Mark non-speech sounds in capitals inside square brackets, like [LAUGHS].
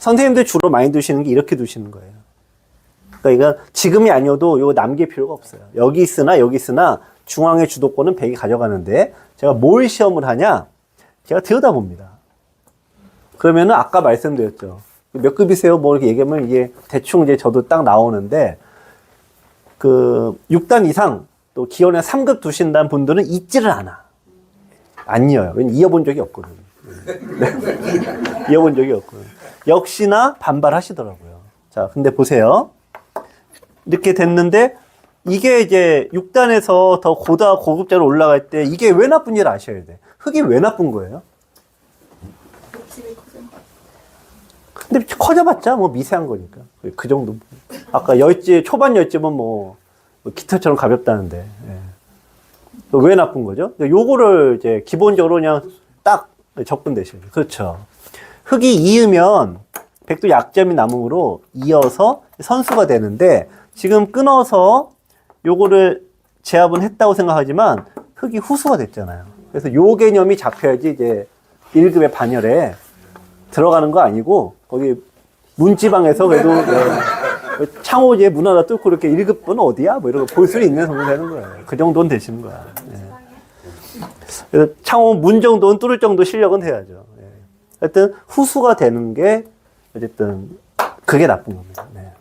선생님들 주로 많이 두시는 게 이렇게 두시는 거예요. 그러니까 이건 지금이 아니어도 이거 남길 필요가 없어요. 여기 있으나 여기 있으나 중앙의 주도권은 100이 가져가는데 제가 뭘 시험을 하냐? 제가 들여다봅니다. 그러면은 아까 말씀드렸죠. 몇 급이세요? 뭐 이렇게 얘기하면 이게 대충 이제 저도 딱 나오는데 그 6단 이상 또 기원에 3급 두신다는 분들은 잊지를 않아. 안 이어요. 왜냐면 이어본 적이 없거든. [LAUGHS] 네. 이어본 적이 없거든. 역시나 반발하시더라고요. 자, 근데 보세요. 이렇게 됐는데 이게 이제 6단에서 더 고다 고급자로 올라갈 때 이게 왜 나쁜지를 아셔야 돼. 흙이 왜 나쁜 거예요? 근데 커져봤자 뭐 미세한 거니까. 그 정도. 아까 열집, 초반 열집은 뭐, 뭐 기타처럼 가볍다는데. 예. 왜 나쁜 거죠? 요거를 이제 기본적으로 그냥 딱 돼요. 그렇죠. 흙이 이으면 백도 약점이 남으므로 이어서 선수가 되는데 지금 끊어서 요거를 제압은 했다고 생각하지만 흙이 후수가 됐잖아요. 그래서 요 개념이 잡혀야지 이제 1급의 반열에 들어가는 거 아니고 거기 문지방에서 그래도 네, 창호지에 문 하나 뚫고 이렇게 1급은 어디야? 뭐 이런 거 볼 수 있는 정도 되는 거예요. 그 정도는 되시는 거야. 예. 창호 문 정도는 뚫을 정도 실력은 돼야죠. 예. 하여튼 후수가 되는 게 어쨌든 그게 나쁜 겁니다. 네.